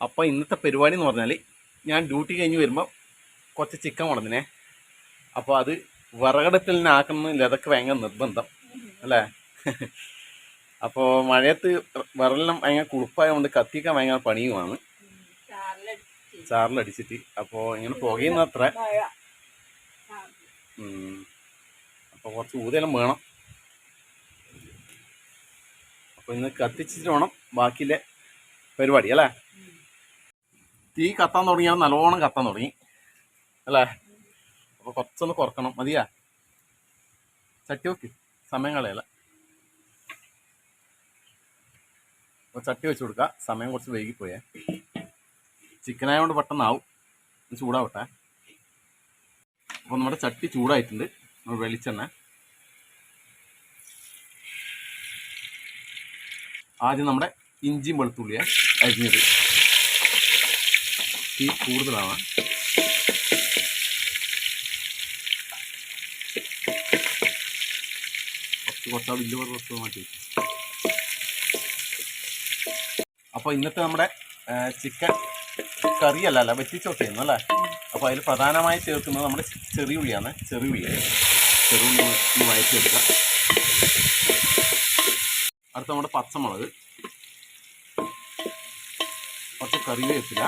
അപ്പോൾ ഇന്നത്തെ പരിപാടി എന്ന് പറഞ്ഞാൽ ഞാൻ ഡ്യൂട്ടി കഴിഞ്ഞ് വരുമ്പോൾ കുറച്ച് ചിക്കൻ കൊണ്ടുവന്നിനെ അപ്പോൾ അത് വിറകടത്തിൽ തന്നെ ആക്കണമെന്നില്ല അതൊക്കെ ഭയങ്കര നിർബന്ധം. അല്ലേ? അപ്പോൾ മഴയത്ത് വിറലെല്ലാം ഭയങ്കര കുളിപ്പായതുകൊണ്ട് കത്തിക്കാൻ ഭയങ്കര പണിയുമാണ്. ചാറിലടിച്ചിട്ട്. അപ്പോൾ ഇങ്ങനെ പുകയുന്ന അത്ര അപ്പോൾ കുറച്ച് ഊതെല്ലാം വേണം. അപ്പോൾ ഇന്ന് കത്തിച്ചിട്ട് വേണം ബാക്കിയിലെ പരിപാടി അല്ലേ? തീ കത്താൻ തുടങ്ങിയാൽ നല്ലോണം കത്താൻ തുടങ്ങി. അല്ലേ? അപ്പോൾ കുറച്ചൊന്ന് കുറക്കണം. മതിയാ? ചട്ടി വെക്ക്. സമയം കളയല്ല. അപ്പോൾ ചട്ടി വെച്ച് കൊടുക്കുക സമയം കുറച്ച് വൈകിപ്പോയേ. ചിക്കൻ ആയതുകൊണ്ട് പെട്ടെന്നാവും. ചൂടാവട്ടെ. അപ്പോൾ നമ്മുടെ ചട്ടി ചൂടായിട്ടുണ്ട്. നമ്മൾ വെളിച്ചെണ്ണ. ആദ്യം നമ്മുടെ ഇഞ്ചിയും വെളുത്തുള്ളിയെ അരിഞ്ഞത്. തീ കൂടുതലാണ് കുറച്ച് അപ്പോൾ ഇന്നത്തെ നമ്മുടെ ചിക്കൻ കറിയല്ല അല്ല വെറ്റിച്ചൊക്കെ ചെയ്യുന്നു അല്ലേ? അപ്പോൾ അതിൽ പ്രധാനമായി ചേർക്കുന്നത് നമ്മുടെ ചെറിയ ഉള്ളിയാണ് ചെറിയ ഉള്ളി. ചെറിയ ഉള്ളി ഒന്ന് വഴറ്റിയെടുക്കുക അടുത്ത നമ്മുടെ പച്ചമുളക്. കുറച്ച് കറിവേപ്പില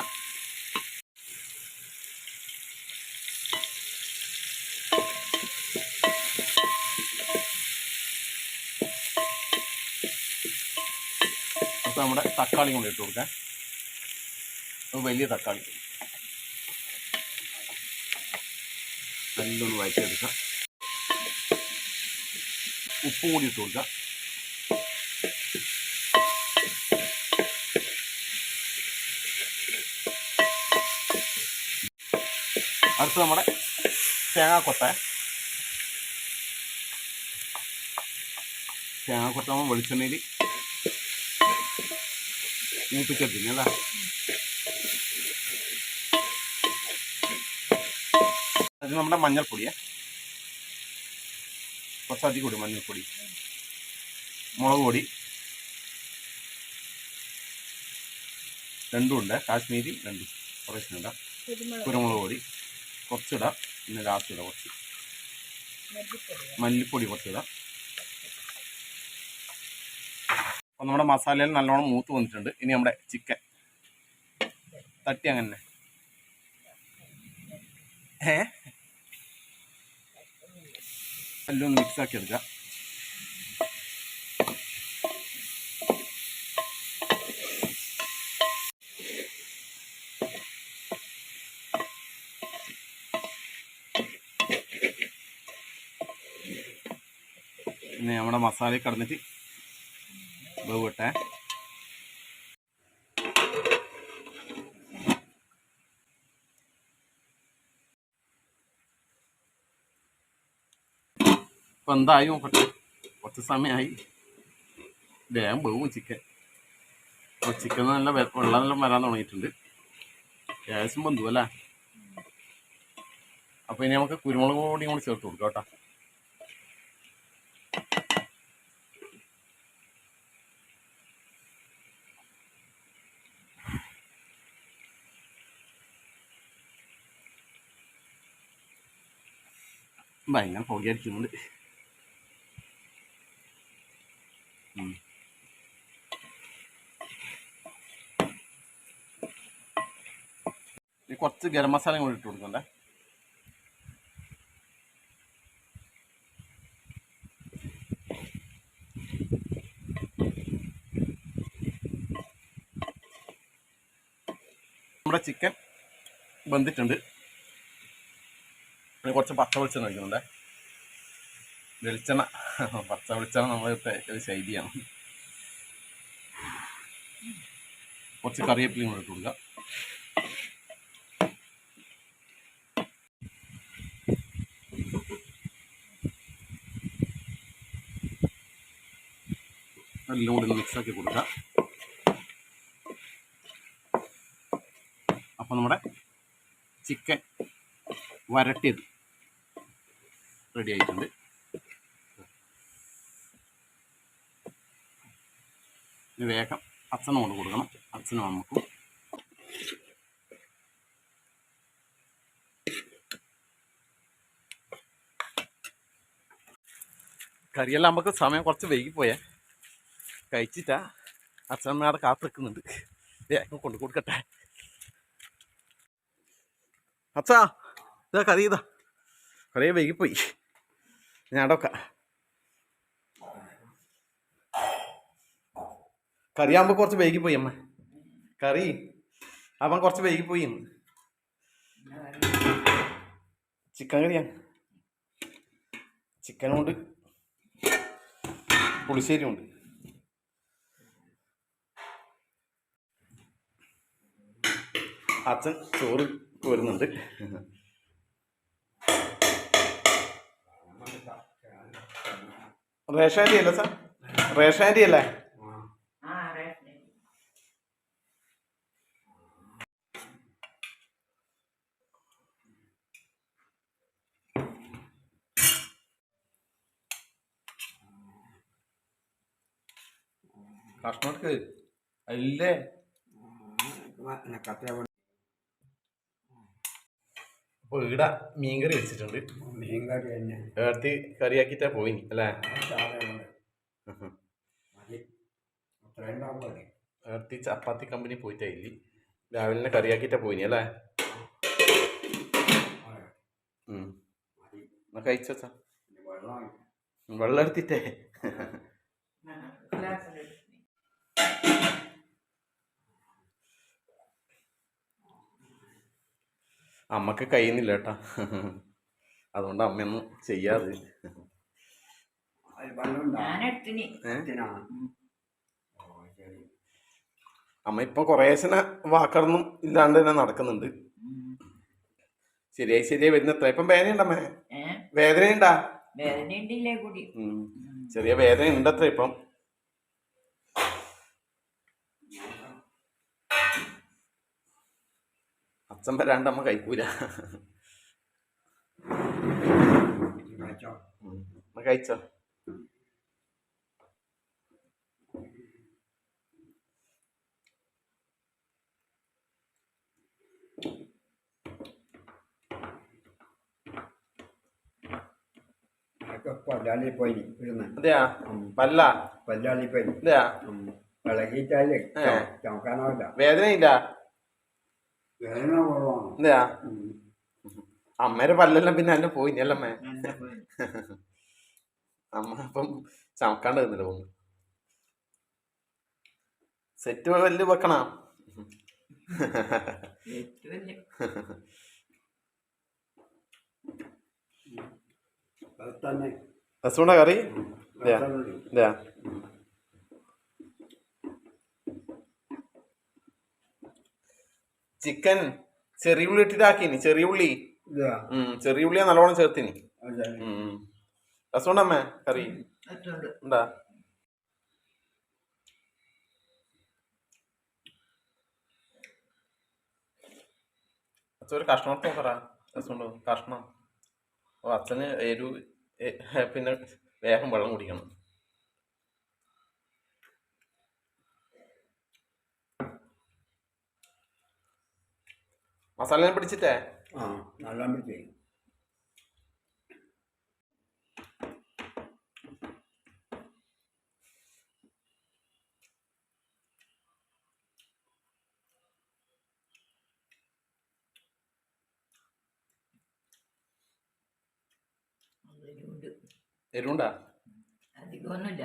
അടുത്ത നമ്മുടെ തക്കാളി കൊണ്ട് ഇട്ട് കൊടുക്കാം. ഒരു വലിയ തക്കാളി. നല്ലൊന്ന് വഴറ്റിയെടുക്കാം. ഉപ്പും കൂടി ഇട്ട് കൊടുക്കാം. അടുത്ത് നമ്മുടെ തേങ്ങാക്കൊത്ത. തേങ്ങാക്കൊത്ത നമ്മൾ വെളിച്ചെണ്ണയിൽ മൂപ്പിച്ചെടുത്തിന് അല്ലേ അത് നമ്മുടെ മഞ്ഞൾപ്പൊടിയേ. കുറച്ച് അധികം കൂടി മഞ്ഞൾപ്പൊടി. മുളക് പൊടി. രണ്ടും ഉണ്ട്. കാശ്മീരി രണ്ടും. കുറേശ്ശെ ഇടാം. കുരുമുളക്. പൊടി. കുറച്ചിടാം. പിന്നെ ലാസ്റ്റ് ഇടാം കുറച്ച്. മല്ലിപ്പൊടി കുറച്ചിടാം. അപ്പോൾ നമ്മുടെ മസാലയിൽ നല്ലോണം മൂത്ത് വന്നിട്ടുണ്ട്. ഇനി നമ്മുടെ ചിക്കൻ തട്ടി അങ്ങനെ. ഏ? എല്ലാം ഒന്ന് മിക്സ് ആക്കി എടുക്കുക പിന്നെ നമ്മുടെ മസാല കടന്നിട്ട് വേവട്ടെ ഇപ്പം എന്തായി നോക്കട്ടെ? കുറച്ച് സമയമായി വേഗം വേവും ചിക്കൻ അപ്പോൾ ചിക്കൻ നല്ല വെള്ളം നല്ല വരാൻ തുടങ്ങിയിട്ടുണ്ട്. ഗ്യാസും ബന്ധു അല്ലേ അപ്പോൾ ഇനി നമുക്ക് കുരുമുളക് പൊടിയും കൂടി ചേർത്ത് കൊടുക്കാം കേട്ടോ. ഭയങ്കര പുകയടിക്കുന്നുണ്ട് കുറച്ച് ഗരം മസാലയും കൂടി ഇട്ട് കൊടുക്കണ്ടേ നമ്മുടെ ചിക്കൻ വെന്തിട്ടുണ്ട് പിന്നെ കുറച്ച് പച്ച വെളിച്ചെണ്ണ ഒഴിക്കുന്നുണ്ട്. വെളിച്ചെണ്ണ. പച്ച വെളിച്ചെണ്ണ നമ്മളെ ഒരു ശൈലിയാണ് കുറച്ച് കറിവേപ്പിലയും കൂടെ ഇട്ട് കൊടുക്കുക എല്ലാം കൂടി മിക്സ് ആക്കി കൊടുക്കുക അപ്പോൾ നമ്മുടെ ചിക്കൻ വരട്ടിയത്. റെഡി ആയിട്ടുണ്ട്. വേഗം അച്ഛനും കൊണ്ട് കൊടുക്കണം. അച്ഛനും നമുക്ക് കറിയെല്ലാം നമുക്ക് സമയം കുറച്ച് വൈകിപ്പോയേ. കഴിച്ചിട്ടാ അച്ഛനമ്മയുടെ കാത്തു നിൽക്കുന്നുണ്ട്. വേഗം കൊണ്ട് കൊടുക്കട്ടെ. അച്ഛാ ഇതാ കറി ഇതാ. കുറേ വൈകിപ്പോയി. ഞാൻ അടക്ക കറിയാകുമ്പോൾ കുറച്ച് പോയി അമ്മ. കറി അവൻ കുറച്ച് വൈകിപ്പോയി ഇന്ന്. ചിക്കൻ കറിയാണ് ചിക്കനുണ്ട് പുളിശ്ശേരി ഉണ്ട്. അച്ഛൻ ചോറ് കോരുന്നുണ്ട് റേഷാരി അല്ലേ സാർ? റേഷാരി അല്ലേ ആ റേഷൻ കഷ്ണർക്ക് അല്ലേ? അപ്പോൾ ഇവിടെ മീൻകറി വെച്ചിട്ടുണ്ട്. മീൻകറി തന്നെ. പോയി കറിയാക്കിയിട്ടാ പോയിനി അല്ലേ? ഏർത്തി ചപ്പാത്തി കമ്പനി പോയിട്ടായില്ല രാവിലെ തന്നെ കറിയാക്കിയിട്ടാ പോയിനി അല്ലേ? എന്നാ കഴിച്ചോ വെള്ളം എടുത്തിട്ടേ. അമ്മയ്ക്ക് കഴിയുന്നില്ല കേട്ടാ. അതുകൊണ്ട് അമ്മയൊന്നും ചെയ്യാതെ. അമ്മ ഇപ്പൊ കുറേശ്ശന വാക്കറൊന്നും ഇല്ലാണ്ട് തന്നെ നടക്കുന്നുണ്ട്. ശരിയായി ശരിയായി വരുന്ന എത്ര? ഇപ്പം വേദനയുണ്ടമ്മേ വേദനയുണ്ടാ? ചെറിയ വേദന ഉണ്ടത്ര ഇപ്പം. അച്ഛൻ വരാണ്ട് അമ്മ കഴിക്കൂല ഇത് കഴിച്ചോ? ഉം. അമ്മ കഴിച്ചോ അതൊക്കെ പല്ലാളി പോയി ഇരുന്ന് അതെയാ പല്ല പല്ലാളി പോയി അതെയാ ഇളകിയിട്ടാലേ ഏ. ചമക്കാനാവില്ല വേദനയില്ല വേദന കുറവാണ് അതെയാ? ഉം. അമ്മേരെ പല്ലെല്ലാം പിന്നെ എന്നെ പോയി അല്ലേ അമ്മേ. അമ്മ അപ്പം ചമക്കാണ്ട് നിന്നില്ല പോകുന്നു സെറ്റ് വെക്കണ? വലിയ തന്നെ. രസമുണ്ട കറി? ഇതെയാ വെളുത്തുള്ളി. ഇതെയാ ചിക്കൻ ചെറിയ ഉള്ളി ഇട്ടിട്ടാക്കിനി ചെറിയ ഉള്ളി. ചെറിയ ഉള്ളിയാ നല്ലോണം ചേർത്തിനി. രസമുണ്ടമ്മേ കറി? ഉണ്ടാ? അച്ഛൻ ഒരു കഷ്ണം എടുത്ത് നോക്കറാ രസമുണ്ടോ? കഷ്ണം. ഓ അച്ഛന് എരു പിന്നെ വേഗം വെള്ളം കുടിക്കണം. മസാല പിടിച്ചിട്ടേ? ആ നല്ല അധികമൊന്നുമില്ല.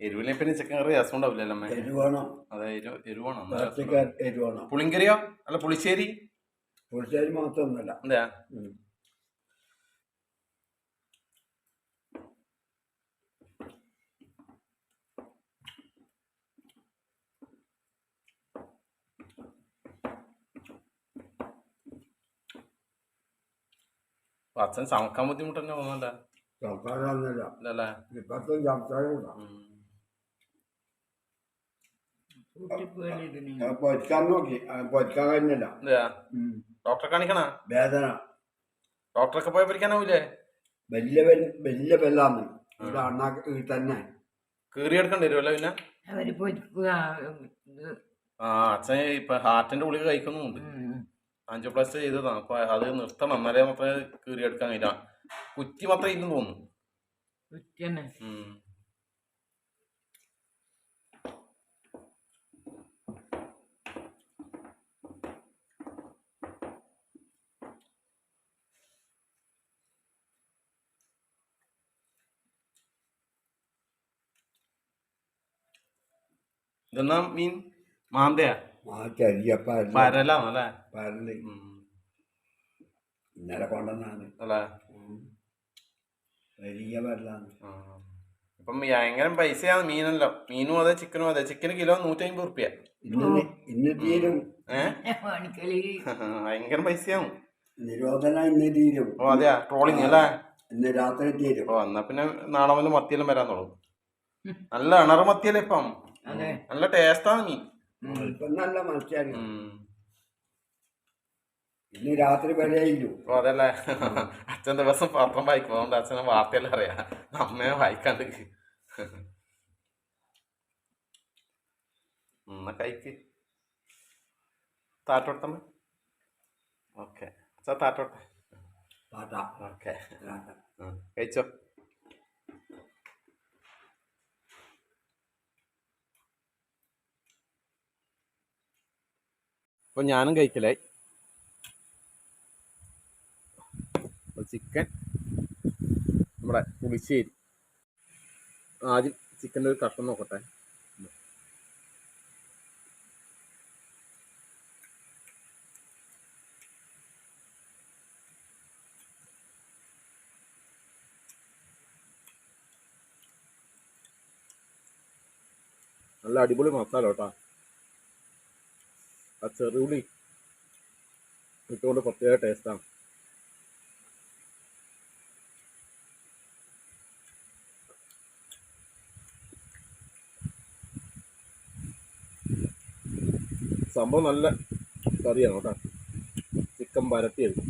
എരുവിലെ പിന്നെ ചിക്കൻ കറി രസം ഉണ്ടാവില്ലല്ലോ അമ്മേ. അതെ എരുവാണോ പച്ചക്കറി എരിവ് വേണം. പുളിങ്കറിയോ? അല്ല പുളിശ്ശേരി? പുളിശ്ശേരി മാത്രമൊന്നുമല്ല എന്താ ഉം. അപ്പൊ അച്ഛൻ ചമക്കാൻ ബുദ്ധിമുട്ട് തന്നെ തോന്നല്ല സംസാരമൊന്നുമില്ല ഇല്ലല്ലേ ഇപ്പത്തും സംസാരമില്ല ഉം. കൂട്ടിപ്പോയിലിടുന്നു പൊരിക്കാൻ നോക്കി. ആ, പൊരിക്കാൻ കഴിഞ്ഞില്ല. എന്താ ഉം. ഡോക്ടറെ കാണിക്കണ? വേദന. ഡോക്ടറൊക്കെ പോയി പിടിക്കാനാവൂലേ വലിയ വെൽ- വലിയ വെല്ലാന്ന് ഇത് അണ്ണാക്ക് ഈ തന്നെ. കീറി വരുമല്ലോ പിന്നെ? അവർ പൊരിക്കുക ആ അച്ഛൻ ഇപ്പൊ ഹാർട്ടിന്റെ ഉള്ളിൽ കഴിക്കുന്നുണ്ട്. അഞ്ചു പ്ലസ് ചെയ്തതാ. അപ്പൊ അത് നിർത്തണം. എന്നാലേ മാത്രമേ കീറിയെടുക്കാൻ കഴിയില്ല കുറ്റി മാത്രമേ ഇന്ന് തോന്നുന്നു. ഇതെന്നാ മീൻ? മാന്തയാ? പരലാണല്ലേ? പരൽ. ഉം. ഇന്നലെ കൊണ്ടുവന്നാണ് അല്ലേ? വലിയ പരലാണ്. ആ. ഇപ്പം ഭയങ്കര പൈസയാണ് മീനല്ലോ. മീനും അതെ ചിക്കനും അതെ. ചിക്കന് കിലോ നൂറ്റി അമ്പത് റുപ്യ ഭയങ്കര പൈസയാവും നിരോധന ഇന്ന് തീരും. ഓ അതെയാ? ട്രോളിങ് അല്ലേ? ഇന്ന് രാത്രി തീരും. ഓ എന്നാ പിന്നെ നാളെ മുതൽ മത്തിയെല്ലാം വരാൻ തുടങ്ങും. നല്ല അണർ മത്തിയല്ലേ ഇപ്പം? അതെ നല്ല ടേസ്റ്റാണ് മീൻ. ഇപ്പം നല്ല മത്സ്യാണ്. ഇന്ന് രാത്രി വരെയില്ലു ഓ അതല്ലേ. അച്ഛൻ ദിവസം പത്രം വായിക്കും. അതുകൊണ്ട് അച്ഛനെ വാർത്തയെല്ലാം അറിയാം. അമ്മയെ വായിക്കാണ്ട്. എന്നാ കഴിക്ക്. താറ്റോട്ടമ്മ ഓക്കെ. അച്ഛാ താറ്റോട്ടെ ഓക്കെ. കഴിച്ചോ? അപ്പൊ ഞാനും കഴിക്കലായി. ചിക്കൻ നമ്മുടെ പുളിശ്ശേരി. ആദ്യം ചിക്കന്റെ ഒരു കഷ്ണം നോക്കട്ടെ. നല്ല അടിപൊളി മസാല കേട്ടോ. ആ ചെറുള്ളി ഇട്ടുകൊണ്ട് പ്രത്യേക ടേസ്റ്റാണ് സംഭവം നല്ല കറിയാണ് കേട്ടോ. ചിക്കൻ വരട്ടിയത്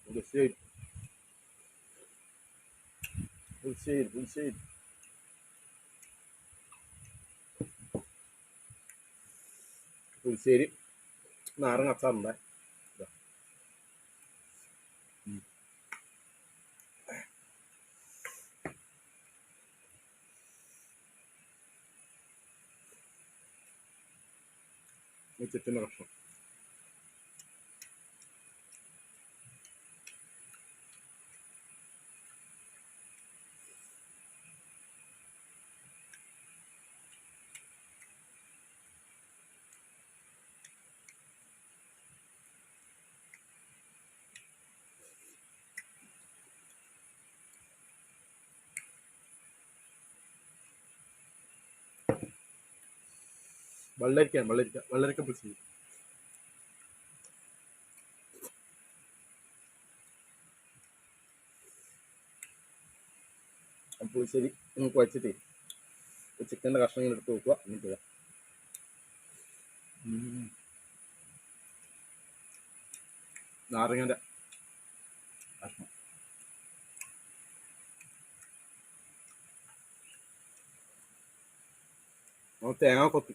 പുളിശ്ശേരി പുളിശ്ശേരി പുളിശ്ശേരി പുളിശ്ശേരി നാരങ്ങ അച്ചാറുണ്ട് ഇതാ. ഉം. വള്ളരിക്ക വള്ളരിക്ക വെള്ളരിക്ക പുളിശ്ശേരി ആ പുളിശ്ശേരി നമുക്ക് വച്ചിട്ട് ചിക്കന്റെ കഷ്ണം ഇങ്ങനെ എടുത്ത് വെക്കുക എന്നിട്ട്. നാരങ്ങന്റെ കഷ്ണം. തേങ്ങ കൊത്തി.